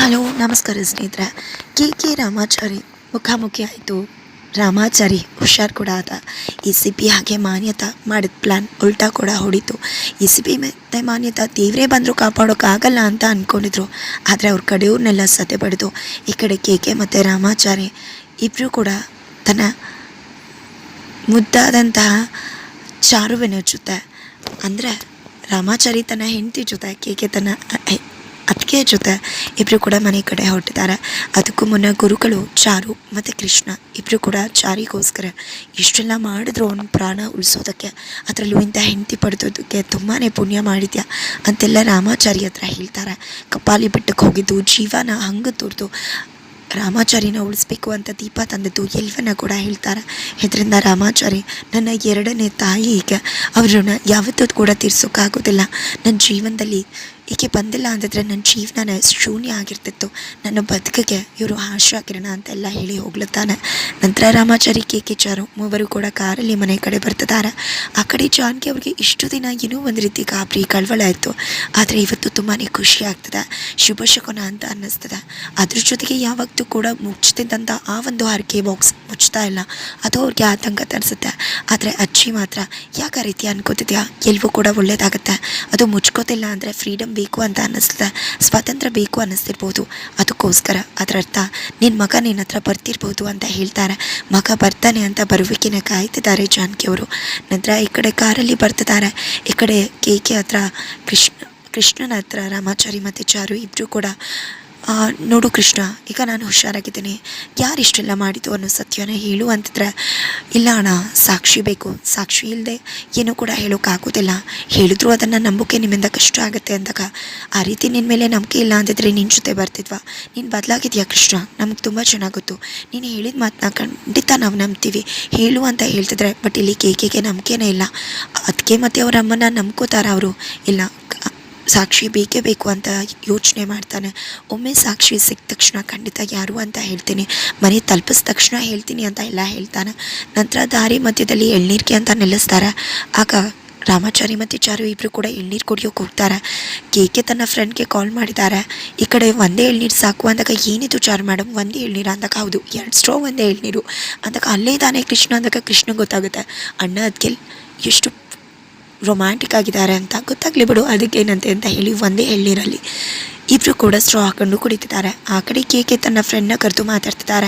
Hello, ನಮಸ್ಕಾರ ಸ್ನೇಹಿತರೆ. K K Ramachari ಮುಖಾಮುಖಿ ಆಯಿತು. ರಾಮಾಚಾರಿ ಹುಷಾರು ಕೂಡ ಆದ. ಇ ಸಿ ಪಿ ಹಾಗೆ ಮಾನ್ಯತಾ ಮಾಡಿದ ಪ್ಲ್ಯಾನ್ ಉಲ್ಟಾ ಕೂಡ ಹೊಡಿತು. ಇ ಸಿ ಪಿ ಮತ್ತು ಮಾನ್ಯತಾ ದೇವರೇ ಬಂದರೂ ಕಾಪಾಡೋಕ್ಕಾಗಲ್ಲ ಅಂತ ಅಂದ್ಕೊಂಡಿದ್ರು ಆದರೆ ಅವ್ರ ಕಡೆಯವ್ರನ್ನೆಲ್ಲ ಸತೆ ಪಡೆದು, ಈ ಕಡೆ ಕೆ ಕೆ ಮತ್ತು ರಾಮಾಚಾರಿ ಇಬ್ಬರು ಕೂಡ ತನ್ನ ಮುದ್ದಾದಂತಹ ಚಾರುವಿನ ಜೊತೆ. ಅಂದರೆ ರಾಮಾಚಾರಿ ತನ್ನ ಹೆಂಡತಿ ಜೊತೆ, ಕೆ ಕೆ ತನ್ನ ಅತ್ತಿಗೆ ಜೊತೆ ಇಬ್ಬರು ಕೂಡ ಮನೆ ಕಡೆ ಹೊರಟಿದ್ದಾರೆ. ಅದಕ್ಕೂ ಮುನ್ನ ಗುರುಗಳು ಚಾರು ಮತ್ತು ಕೃಷ್ಣ ಇಬ್ಬರು ಕೂಡ ಚಾರಿಗೋಸ್ಕರ ಇಷ್ಟೆಲ್ಲ ಮಾಡಿದ್ರು ಅವನ ಪ್ರಾಣ ಉಳಿಸೋದಕ್ಕೆ. ಅದರಲ್ಲೂ ಇಂಥ ಹೆಂಡತಿ ಪಡೆದೋದಕ್ಕೆ ತುಂಬಾ ಪುಣ್ಯ ಮಾಡಿದ್ಯಾ ಅಂತೆಲ್ಲ ರಾಮಾಚಾರಿ ಹತ್ರ ಹೇಳ್ತಾರೆ. ಕಪಾಲಿ ಬೆಟ್ಟಕ್ಕೆ ಹೋಗಿದ್ದು, ಜೀವನ ಹಂಗೆ ತುರ್ದು, ರಾಮಾಚಾರಿನ ಉಳಿಸ್ಬೇಕು ಅಂತ ದೀಪ ತಂದದ್ದು ಎಲ್ಲವನ್ನ ಕೂಡ ಹೇಳ್ತಾರೆ. ಇದರಿಂದ ರಾಮಾಚಾರಿ, ನನ್ನ ಎರಡನೇ ತಾಯಿ ಈಗ ಅವ್ರನ್ನ ಯಾವತ್ತೂ ಕೂಡ ತೀರ್ಸೋಕ್ಕಾಗೋದಿಲ್ಲ. ನನ್ನ ಜೀವನದಲ್ಲಿ ಈಕೆ ಬಂದಿಲ್ಲ ಅಂದಿದ್ರೆ ನನ್ನ ಜೀವನ ಶೂನ್ಯ ಆಗಿರ್ತಿತ್ತು. ನನ್ನ ಬದುಕಿಗೆ ಇವರು ಆಶಾ ಕಿರಣ ಅಂತೆಲ್ಲ ಹೇಳಿ ಹೋಗ್ಲತ್ತಾನೆ. ನಂತರ ರಾಮಾಚಾರಿ ಕೆ ಕೆ ಚಾರು ಮೂವರು ಕೂಡ ಕಾರಲ್ಲಿ ಮನೆ ಕಡೆ ಬರ್ತಿದ್ದಾರೆ. ಆ ಕಡೆ ಜಾನ್ಗೆ ಅವ್ರಿಗೆ ಇಷ್ಟು ದಿನ ಏನೋ ಒಂದು ರೀತಿ ಗಾಬರಿ, ಕಳವಳ ಆಯಿತು ಆದರೆ ಇವತ್ತು ತುಂಬಾ ಖುಷಿ ಆಗ್ತದೆ. ಶುಭ ಶಕುನ ಅಂತ ಅನ್ನಿಸ್ತದೆ. ಅದ್ರ ಜೊತೆಗೆ ಯಾವತ್ತೂ ಕೂಡ ಮುಚ್ಚುತ್ತಿದ್ದಂಥ ಆ ಒಂದು ಹರಕೆ ಬಾಕ್ಸ್ ಮುಚ್ತಾ ಇಲ್ಲ. ಅದು ಅವ್ರಿಗೆ ಆತಂಕ ತರಿಸುತ್ತೆ. ಆದರೆ ಅಜ್ಜಿ ಮಾತ್ರ, ಯಾಕೆ ಆ ರೀತಿ ಅನ್ಕೋತಿದ್ಯಾ? ಎಲ್ವೂ ಕೂಡ ಒಳ್ಳೇದಾಗುತ್ತೆ. ಅದು ಮುಚ್ಕೋತಿಲ್ಲ ಅಂದರೆ ಫ್ರೀಡಮ್ ಬೇಕು ಅಂತ ಅನ್ನಿಸ್ತದೆ ಸ್ವಾತಂತ್ರ್ಯ ಬೇಕು ಅನ್ನಿಸ್ತಿರ್ಬೋದು. ಅದಕ್ಕೋಸ್ಕರ ಅದರ ಅರ್ಥ ನಿನ್ನ ಮಗ ನಿನ್ನ ಹತ್ರ ಬರ್ತಿರ್ಬೋದು ಅಂತ ಹೇಳ್ತಾರೆ. ಮಗ ಬರ್ತಾನೆ ಅಂತ ಬರುವಿಕೆನ ಕಾಯ್ತಿದ್ದಾರೆ ಜಾನಕಿಯವರು ನಂತರ ಈ ಕಡೆ ಕಾರಲ್ಲಿ ಬರ್ತಿದ್ದಾರೆ. ಈ ಕಡೆ ಕೆ ಕೆ ಹತ್ರ ಕೃಷ್ಣ, ಕೃಷ್ಣನ ಹತ್ರ ರಾಮಾಚಾರಿ ಮತ್ತು ಚಾರು ಇಬ್ಬರು ಕೂಡ ನೋಡು ಕೃಷ್ಣ, ಈಗ ನಾನು ಹುಷಾರಾಗಿದ್ದೀನಿ. ಯಾರು ಇಷ್ಟೆಲ್ಲ ಮಾಡಿತು ಅನ್ನೋ ಸತ್ಯನ ಹೇಳು ಅಂತಿದ್ರೆ, ಇಲ್ಲ ಅಣ್ಣ, ಸಾಕ್ಷಿ ಬೇಕು. ಸಾಕ್ಷಿ ಇಲ್ಲದೆ ಏನೂ ಕೂಡ ಹೇಳೋಕ್ಕಾಗೋದಿಲ್ಲ ಹೇಳಿದ್ರು ಅದನ್ನು ನಂಬಿಕೆ ನಿಮ್ಮಿಂದ ಕಷ್ಟ ಆಗುತ್ತೆ ಅಂದಾಗ, ಆ ರೀತಿ ನಿನ್ನ ಮೇಲೆ ನಂಬಿಕೆ ಇಲ್ಲ ಅಂತಿದ್ರೆ ನಿನ್ನ ಜೊತೆ ಬರ್ತಿದ್ವಾ? ನೀನು ಬದಲಾಗಿದ್ಯಾ ಕೃಷ್ಣ? ನಮ್ಗೆ ತುಂಬ ಚೆನ್ನಾಗಿ ಗೊತ್ತು ನೀನು ಹೇಳಿದ ಮಾತನ್ನ ಖಂಡಿತ ನಾವು ನಂಬ್ತೀವಿ. ಹೇಳು ಅಂತ ಹೇಳ್ತಿದ್ರೆ, ಬಟ್ ಇಲ್ಲಿ ಕೇಕೆಗೆ ನಂಬಿಕೆನೇ ಇಲ್ಲ. ಅದಕ್ಕೆ ಮತ್ತೆ ಅವರ ಅಮ್ಮನ ನಂಬ್ಕೋತಾರ ಅವರು. ಇಲ್ಲ ಸಾಕ್ಷಿ ಬೇಕೇ ಬೇಕು ಅಂತ ಯೋಚನೆ ಮಾಡ್ತಾನೆ. ಒಮ್ಮೆ ಸಾಕ್ಷಿ ಸಿಕ್ಕ ತಕ್ಷಣ ಖಂಡಿತ ಯಾರು ಅಂತ ಹೇಳ್ತೀನಿ. ಮನೆ ತಲುಪಿಸಿದ ತಕ್ಷಣ ಹೇಳ್ತೀನಿ ಅಂತ ಎಲ್ಲ ಹೇಳ್ತಾನೆ. ನಂತರ ದಾರಿ ಮಧ್ಯದಲ್ಲಿ ಎಳ್ನೀರಿಗೆ ಅಂತ ನಿಲ್ಲಿಸ್ತಾರೆ. ಆಗ ರಾಮಾಚಾರಿ ಮತ್ತು ಚಾರು ಇಬ್ಬರು ಕೂಡ ಎಳ್ನೀರು ಕುಡಿಯೋಕೆ ಹೋಗ್ತಾರೆ. ಕೇಕೆ ತನ್ನ ಫ್ರೆಂಡ್ಗೆ ಕಾಲ್ ಮಾಡಿದ್ದಾರೆ. ಈ ಕಡೆ ಒಂದೇ ಎಳ್ನೀರು ಸಾಕು ಅಂದಾಗ ಏನಿದು ಚಾರು ಮೇಡಮ್ ಒಂದೇ ಎಳ್ನೀರು ಅಂದಾಗ ಹೌದು, ಎರಡು ಸ್ಟ್ರೋ ಒಂದೇ ಎಳ್ನೀರು. ಅಂದಾಗ ಅಲ್ಲೇ ತಾನೇ ಕೃಷ್ಣ ಅಂದಾಗ ಕೃಷ್ಣ ಗೊತ್ತಾಗುತ್ತೆ. ಅಣ್ಣ ಅದಕ್ಕೆ ಎಷ್ಟು ರೊಮ್ಯಾಂಟಿಕ್ ಆಗಿದ್ದಾರೆ ಅಂತ ಗೊತ್ತಾಗಲಿ ಬಿಡು ಅದಕ್ಕೇನಂತೆ ಅಂತ ಹೇಳಿ ಒಂದೇ ಎಳ್ನೀರಲ್ಲಿ ಇಬ್ಬರು ಕೂಡ ಸ್ಟ್ರಾ ಹಾಕೊಂಡು ಕುಡಿತಿದ್ದಾರೆ. ಆ ಕಡೆ ಕೇಕೆ ತನ್ನ ಫ್ರೆಂಡ್ನ ಕರೆದು ಮಾತಾಡ್ತಿದ್ದಾರೆ.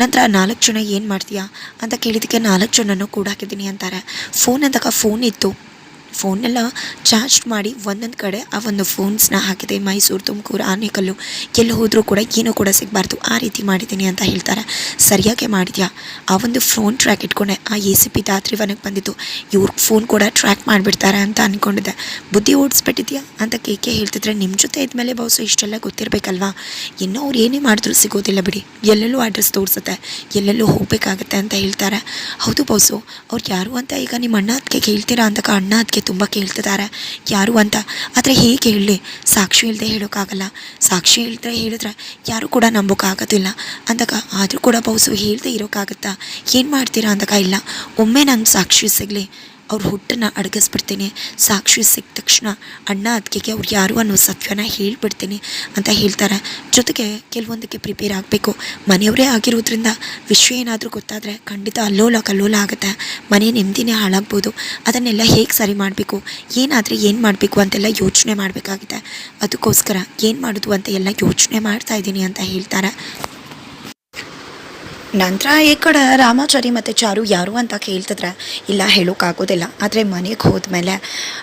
ನಂತರ ನಾಲ್ಕು ಜನ ಏನು ಮಾಡ್ತೀಯಾ? ಅಂತ ಕೇಳಿದ್ದಕ್ಕೆ ನಾಲ್ಕು ಜನನೂ ಕೂಡ ಹಾಕಿದ್ದೀನಿ ಅಂತಾರೆ. ಫೋನ್ ಅಂದಾಗ ಫೋನ್ ಇತ್ತು. ಫೋನೆಲ್ಲ ಚಾರ್ಜ್ ಮಾಡಿ ಒಂದೊಂದು ಕಡೆ ಆ ಒಂದು ಫೋನ್ಸ್ನ ಹಾಕಿದೆ. ಮೈಸೂರು, ತುಮಕೂರು, ಆನೇಕಲ್ಲು ಎಲ್ಲಿ ಹೋದರೂ ಕೂಡ ಏನೂ ಕೂಡ ಸಿಗಬಾರ್ದು. ಆ ರೀತಿ ಮಾಡಿದ್ದೀನಿ ಅಂತ ಹೇಳ್ತಾರೆ. ಸರಿಯಾಗಿ ಮಾಡಿದ್ಯಾ? ಆ ಒಂದು ಫೋನ್ ಟ್ರ್ಯಾಕ್ ಇಟ್ಕೊಂಡೆ. ಆ ಎ ಸಿ ಪಿ ದಾತ್ರಿವನಕ್ಕೆ ಬಂದಿತ್ತು ಇವ್ರ ಫೋನ್ ಕೂಡ ಟ್ರ್ಯಾಕ್ ಮಾಡಿಬಿಡ್ತಾರೆ ಅಂತ ಅಂದ್ಕೊಂಡಿದ್ದೆ ಬುದ್ಧಿ ಓಡಿಸ್ಬಿಟ್ಟಿದ್ಯಾ ಅಂತ ಕೇಕೆ ಹೇಳ್ತಿದ್ರೆ ನಿಮ್ಮ ಜೊತೆ ಇದ್ಮೇಲೆ ಬಾಸು ಇಷ್ಟೆಲ್ಲ ಗೊತ್ತಿರಬೇಕಲ್ವಾ? ಇನ್ನೂ ಅವ್ರು ಏನೇ ಮಾಡಿದ್ರು ಸಿಗೋದಿಲ್ಲ ಬಿಡಿ. ಎಲ್ಲೆಲ್ಲೂ ಅಡ್ರೆಸ್ ತೋರಿಸುತ್ತೆ. ಎಲ್ಲೆಲ್ಲೂ ಹೋಗಬೇಕಾಗತ್ತೆ ಅಂತ ಹೇಳ್ತಾರೆ. ಹೌದು ಬಾಸು ಅವ್ರು ಯಾರು ಅಂತ ಈಗ ನಿಮ್ಮ ಅಣ್ಣ ಅದಕ್ಕೆ ಕೇಳ್ತೀರಾ ಅಂತ? ಅಣ್ಣ ಅದಕ್ಕೆ ತುಂಬ ಕೇಳ್ತಿದ್ದಾರೆ. ಯಾರು ಅಂತ? ಆದರೆ ಹೇಗೆ ಹೇಳಲಿ ಸಾಕ್ಷಿ ಇಲ್ಲದೆ ಹೇಳೋಕ್ಕಾಗಲ್ಲ ಸಾಕ್ಷಿ ಇಲ್ಲದೆ ಹೇಳಿದ್ರೆ ಯಾರು ಕೂಡ ನಂಬೋಕ್ಕಾಗೋದಿಲ್ಲ ಅಂದಾಗ ಆದರೂ ಕೂಡ ಬೌಸು ಹೇಳ್ದೆ ಇರೋಕ್ಕಾಗತ್ತಾ ಏನು ಮಾಡ್ತೀರಾ ಅಂದಾಗ ಇಲ್ಲ. ಒಮ್ಮೆ ನಂಗೆ ಸಾಕ್ಷಿ ಸಿಗಲಿ. ಅವ್ರ ಹುಟ್ಟನ್ನು ಅಡಗಿಸ್ಬಿಡ್ತೀನಿ. ಸಾಕ್ಷಿ ಸಿಕ್ಕ ತಕ್ಷಣ ಅಣ್ಣ ಅದಕ್ಕೆ ಅವ್ರು ಯಾರು ಅನ್ನೋ ಸತ್ಯನ ಹೇಳಿಬಿಡ್ತೀನಿ ಅಂತ ಹೇಳ್ತಾರೆ. ಜೊತೆಗೆ ಕೆಲವೊಂದಕ್ಕೆ ಪ್ರಿಪೇರ್ ಆಗಬೇಕು. ಮನೆಯವರೇ ಆಗಿರೋದ್ರಿಂದ ವಿಷಯ ಏನಾದರೂ ಗೊತ್ತಾದರೆ ಖಂಡಿತ ಅಲ್ಲೋಲ ಕಲ್ಲೋಲ ಆಗುತ್ತೆ. ಮನೆ ನೆಮ್ಮದಿನೇ ಹಾಳಾಗ್ಬೋದು. ಅದನ್ನೆಲ್ಲ ಹೇಗೆ ಸರಿ ಮಾಡಬೇಕು? ಏನಾದರೆ ಏನು ಮಾಡಬೇಕು ಅಂತೆಲ್ಲ ಯೋಚನೆ ಮಾಡಬೇಕಾಗಿದೆ. ಅದಕ್ಕೋಸ್ಕರ ಏನು ಮಾಡೋದು ಅಂತ ಎಲ್ಲ ಯೋಚನೆ ಮಾಡ್ತಾ ಇದ್ದೀನಿ ಅಂತ ಹೇಳ್ತಾರೆ. ನಂತರ ಈ ಕಡೆ ರಾಮಾಚಾರಿ ಮತ್ತು ಚಾರು ಯಾರು ಅಂತ ಕೇಳ್ತಿದ್ರೆ, ಇಲ್ಲ, ಹೇಳೋಕ್ಕಾಗೋದಿಲ್ಲ. ಆದರೆ ಮನೆಗೆ ಹೋದ್ಮೇಲೆ,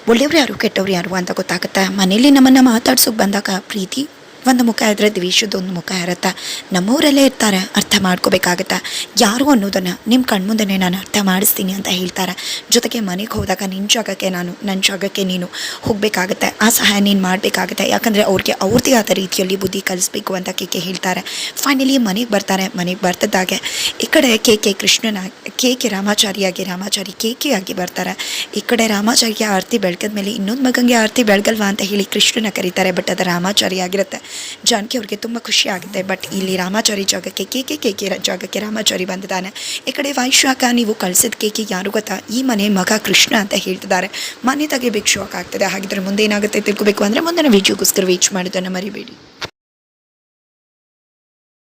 ಒಳ್ಳೆಯವ್ರು ಯಾರು, ಕೆಟ್ಟವ್ರು ಯಾರು ಅಂತ ಗೊತ್ತಾಗುತ್ತೆ. ಮನೇಲಿ ನಮ್ಮನ್ನು ಮಾತಾಡ್ಸೋಕೆ ಬಂದಾಗ ಪ್ರೀತಿ ಒಂದು ಮುಖ ಇದ್ರೆ ದ್ವೇಷದ ಒಂದು ಮುಖ ಇರುತ್ತೆ? ನಮ್ಮವರಲ್ಲೇ ಇರ್ತಾರೆ, ಅರ್ಥ ಮಾಡ್ಕೋಬೇಕಾಗತ್ತೆ? ಯಾರು ಅನ್ನೋದನ್ನು ನಿಮ್ಮ ಕಣ್ಮುಂದನೆ ನಾನು ಅರ್ಥ ಮಾಡಿಸ್ತೀನಿ ಅಂತ ಹೇಳ್ತಾರೆ? ಜೊತೆಗೆ ಮನೆಗೆ ಹೋದಾಗ ನಿನ್ನ ಜಾಗಕ್ಕೆ ನಾನು ನನ್ನ ಜಾಗಕ್ಕೆ ನೀನು ಹೋಗಬೇಕಾಗತ್ತೆ. ಆ ಸಹಾಯ ನೀನು ಮಾಡಬೇಕಾಗತ್ತೆ. ಯಾಕಂದರೆ ಅವ್ರಿಗೆ ಅವ್ರದ್ದೇ ಆದ ರೀತಿಯಲ್ಲಿ ಬುದ್ಧಿ ಕಲಿಸ್ಬೇಕು ಅಂತ ಕೆ ಕೆ ಹೇಳ್ತಾರೆ. ಫೈನಲಿ ಮನೆಗೆ ಬರ್ತಾರೆ, ಮನೆಗೆ ಬರ್ತಿದ್ದಾಗೆ ಈ ಕಡೆ ಕೆ ಕೆ ಕೃಷ್ಣನ, ಕೆ ಕೆ ರಾಮಾಚಾರಿಯಾಗಿ ರಾಮಾಚಾರಿ ಕೆ ಕೆ ಆಗಿ ಬರ್ತಾರೆ. ಈ ಕಡೆ ರಾಮಾಚಾರಿಗೆ ಆರತಿ ಬೆಳಗದ ಮೇಲೆ ಇನ್ನೊಂದು ಮಗಂಗೆ ಆರತಿ ಬೆಳಗಲ್ವಾ ಅಂತ ಹೇಳಿ ಕೃಷ್ಣನ ಕರೀತಾರೆ ಬಟ್ ಅದು ರಾಮಾಚಾರಿ ಆಗಿರುತ್ತೆ. ಜಾನಕಿ ಅವ್ರಿಗೆ ತುಂಬ ಖುಷಿ ಆಗುತ್ತೆ. ಬಟ್ ಇಲ್ಲಿ ರಾಮಾಚಾರಿ ಜಾಗಕ್ಕೆ ಕೆ ಕೆ ಕೆ ಕೆ ಜಾಗಕ್ಕೆ ರಾಮಾಚಾರಿ ಬಂದಿದ್ದಾನೆ. ಈ ಕಡೆ ವೈಶ್ವಾಕ ನೀವು ಕಳ್ಸಿದ ಕೇಕೆ ಯಾರು ಗೊತ್ತಾ? ಈ ಮನೆ ಮಗ ಕೃಷ್ಣ ಅಂತ ಹೇಳ್ತಿದ್ದಾರೆ. ಮನೆ ತೆಗಿಬೇಕು ಶೋಕ್ ಆಗ್ತದೆ. ಹಾಗಿದ್ರೆ ಮುಂದೆ ಏನಾಗುತ್ತೆ ತಿಳ್ಕೊಬೇಕು ಅಂದರೆ ಮುಂದಿನ ವಿಡಿಯೋಗೋಸ್ಕರ ವೀಚ್ ಮಾಡೋದನ್ನು ಮರಿಬೇಡಿ.